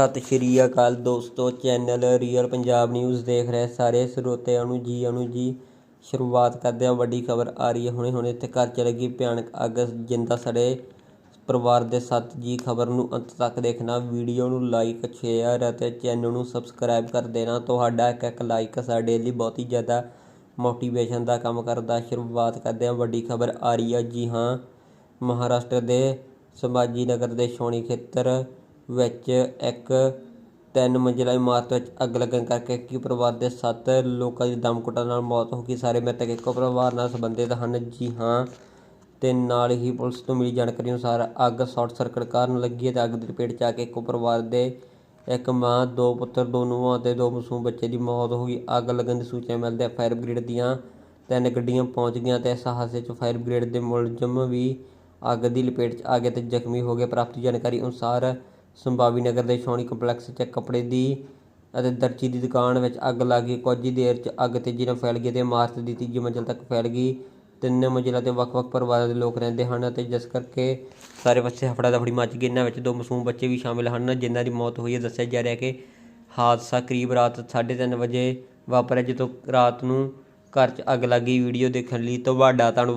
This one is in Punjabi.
ਸਤਿ ਸ਼੍ਰੀ ਅਕਾਲ ਦੋਸਤੋ, ਚੈਨਲ ਰੀਅਲ ਪੰਜਾਬ ਨਿਊਜ਼ ਦੇਖ ਰਹੇ ਸਾਰੇ ਸਰੋਤਿਆਂ ਨੂੰ ਜੀ ਨੂੰ ਜੀ। ਸ਼ੁਰੂਆਤ ਕਰਦੇ ਹਾਂ, ਵੱਡੀ ਖਬਰ ਆ ਰਹੀ ਹੈ ਹੁਣੇ ਹੁਣੇ ਤੇ ਘਰ ਚ ਲੱਗੀ ਭਿਆਨਕ ਅੱਗ, ਜਿੰਦਾ ਸੜੇ ਪਰਿਵਾਰ ਦੇ ਸੱਤ ਜੀ ਖਬਰ ਨੂੰ ਅੰਤ ਤੱਕ ਦੇਖਣਾ। ਵੀਡੀਓ ਨੂੰ ਲਾਈਕ ਸ਼ੇਅਰ ਅਤੇ ਚੈਨਲ ਨੂੰ ਸਬਸਕ੍ਰਾਈਬ ਕਰ ਦੇਣਾ। ਤੁਹਾਡਾ ਇੱਕ ਇੱਕ ਲਾਈਕ ਸਾਡੇ ਲਈ ਬਹੁਤ ਹੀ ਜ਼ਿਆਦਾ ਮੋਟੀਵੇਸ਼ਨ ਦਾ ਕੰਮ ਕਰਦਾ। ਸ਼ੁਰੂਆਤ ਕਰਦੇ ਹਾਂ, ਵੱਡੀ ਖਬਰ ਆ ਰਹੀ ਹੈ। ਜੀ ਹਾਂ, ਮਹਾਰਾਸ਼ਟਰ ਦੇ ਸੰਭਾਜੀ ਨਗਰ ਦੇ ਛਾਉਣੀ ਖੇਤਰ ਵਿੱਚ ਇੱਕ ਤਿੰਨ ਮੰਜ਼ਿਲਾ ਇਮਾਰਤ ਵਿੱਚ ਅੱਗ ਲੱਗਣ ਕਰਕੇ ਇੱਕ ਹੀ ਪਰਿਵਾਰ ਦੇ ਸੱਤ ਲੋਕਾਂ ਦੀ ਦਮ ਘੁੱਟਣ ਨਾਲ ਮੌਤ ਹੋ ਗਈ। ਸਾਰੇ ਮ੍ਰਿਤਕ ਇੱਕੋ ਪਰਿਵਾਰ ਨਾਲ ਸੰਬੰਧਿਤ ਹਨ। ਜੀ ਹਾਂ ਅਤੇ ਨਾਲ ਹੀ ਪੁਲਿਸ ਤੋਂ ਮਿਲੀ ਜਾਣਕਾਰੀ ਅਨੁਸਾਰ ਅੱਗ ਸ਼ਾਰਟ ਸਰਕਟ ਕਾਰਨ ਲੱਗੀ ਹੈ ਤੇ ਅੱਗ ਦੀ ਲਪੇਟ 'ਚ ਆ ਕੇ ਇੱਕੋ ਪਰਿਵਾਰ ਦੇ ਇੱਕ ਮਾਂ, ਦੋ ਪੁੱਤਰ, ਦੋ ਨੂੰਹਾਂ ਅਤੇ ਦੋ ਮਾਸੂਮ ਬੱਚੇ ਦੀ ਮੌਤ ਹੋ ਗਈ। ਅੱਗ ਲੱਗਣ ਦੀ ਸੂਚਨਾ ਮਿਲਦਿਆਂ ਫਾਇਰ ਬ੍ਰਿਗੇਡ ਦੀਆਂ ਤਿੰਨ ਗੱਡੀਆਂ ਪਹੁੰਚ ਗਈਆਂ ਤੇ ਇਸ ਹਾਦਸੇ 'ਚ ਫਾਇਰ ਬ੍ਰਿਗੇਡ ਦੇ ਮੁਲਜ਼ਮ ਵੀ ਅੱਗ ਦੀ ਲਪੇਟ 'ਚ ਆ ਗਏ ਤੇ ਜ਼ਖਮੀ ਹੋ ਗਏ। ਪ੍ਰਾਪਤ ਜਾਣਕਾਰੀ ਅਨੁਸਾਰ ਸੰਭਾਵੀ ਨਗਰ ਦੇ ਛਾਉਣੀ ਕੰਪਲੈਕਸ 'ਚ ਕੱਪੜੇ ਦੀ ਅਤੇ ਦਰਜੀ ਦੀ ਦੁਕਾਨ ਵਿੱਚ ਅੱਗ ਲੱਗ ਗਈ। ਕੁਝ ਹੀ ਦੇਰ 'ਚ ਅੱਗ ਤੇਜ਼ੀ ਨਾਲ ਫੈਲ ਗਈ ਅਤੇ ਇਮਾਰਤ ਦੀ ਤੀਜੀ ਮੰਜ਼ਿਲ ਤੱਕ ਫੈਲ ਗਈ। ਤਿੰਨ ਮੰਜ਼ਿਲਾਂ ਤੇ ਵੱਖ-ਵੱਖ ਪਰਿਵਾਰਾਂ ਦੇ ਲੋਕ ਰਹਿੰਦੇ ਹਨ ਅਤੇ ਜਿਸ ਕਰਕੇ ਸਾਰੇ ਪਾਸੇ ਹਫੜਾ ਦਫੜੀ ਮੱਚ ਗਈ। ਇਹਨਾਂ ਵਿੱਚ ਦੋ ਮਾਸੂਮ ਬੱਚੇ ਵੀ ਸ਼ਾਮਿਲ ਹਨ, ਜਿਨ੍ਹਾਂ ਦੀ ਮੌਤ ਹੋਈ ਹੈ। ਦੱਸਿਆ ਜਾ ਰਿਹਾ ਕਿ ਹਾਦਸਾ ਕਰੀਬ ਰਾਤ 3:30 ਵਜੇ ਵਾਪਰਿਆ, ਜਦੋਂ ਰਾਤ ਨੂੰ ਘਰ 'ਚ ਅੱਗ ਲੱਗੀ ਵੀਡੀਓ ਦੇਖਣ ਲਈ ਤੁਹਾਡਾ ਧੰਨਵਾਦ।